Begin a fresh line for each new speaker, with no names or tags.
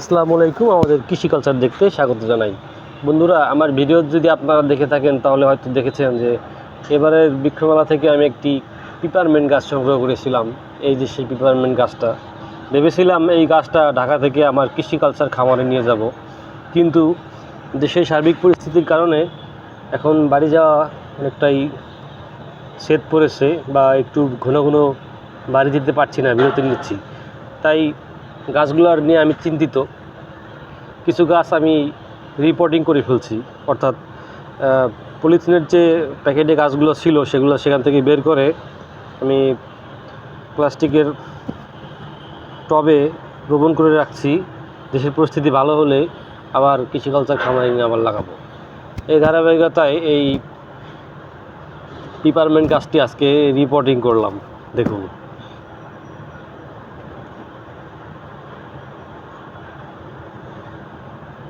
আসসালামু আলাইকুম, আমাদের কৃষি কালচার দেখতে স্বাগত জানাই। বন্ধুরা, আমার ভিডিও যদি আপনারা দেখে থাকেন, তাহলে হয়তো দেখেছেন যে এবারের বৃক্ষমেলা থেকে আমি একটি পিপারমেন্ট গাছ সংগ্রহ করেছিলাম। এই যে সেই পিপারমেন্ট গাছটা। ভেবেছিলাম এই গাছটা ঢাকা থেকে আমার কৃষি কালচার খামারে নিয়ে যাব। কিন্তু দেশের সার্বিক পরিস্থিতির কারণে এখন বাড়ি যাওয়া অনেকটাই সেট পড়েছে বা একটু ঘন ঘন বাড়ি যেতে পারছি না, বিরতি নিচ্ছি। তাই গাছগুলোর নিয়ে আমি চিন্তিত। কিছু গাছ আমি রিপোর্টিং করে ফেলছি। অর্থাৎ পলিথিনের যে প্যাকেটে গাছগুলো ছিল, সেগুলো সেখান থেকে বের করে আমি প্লাস্টিকের টবে রোপণ করে রাখছি। দেশের পরিস্থিতি ভালো হলে আবার কৃষি কালচার খামারে নিয়ে আবার লাগাবো। এই ধারাবাহিকতায় এই ডিপার্টমেন্ট গাছটি আজকে রিপোর্টিং করলাম। দেখুন।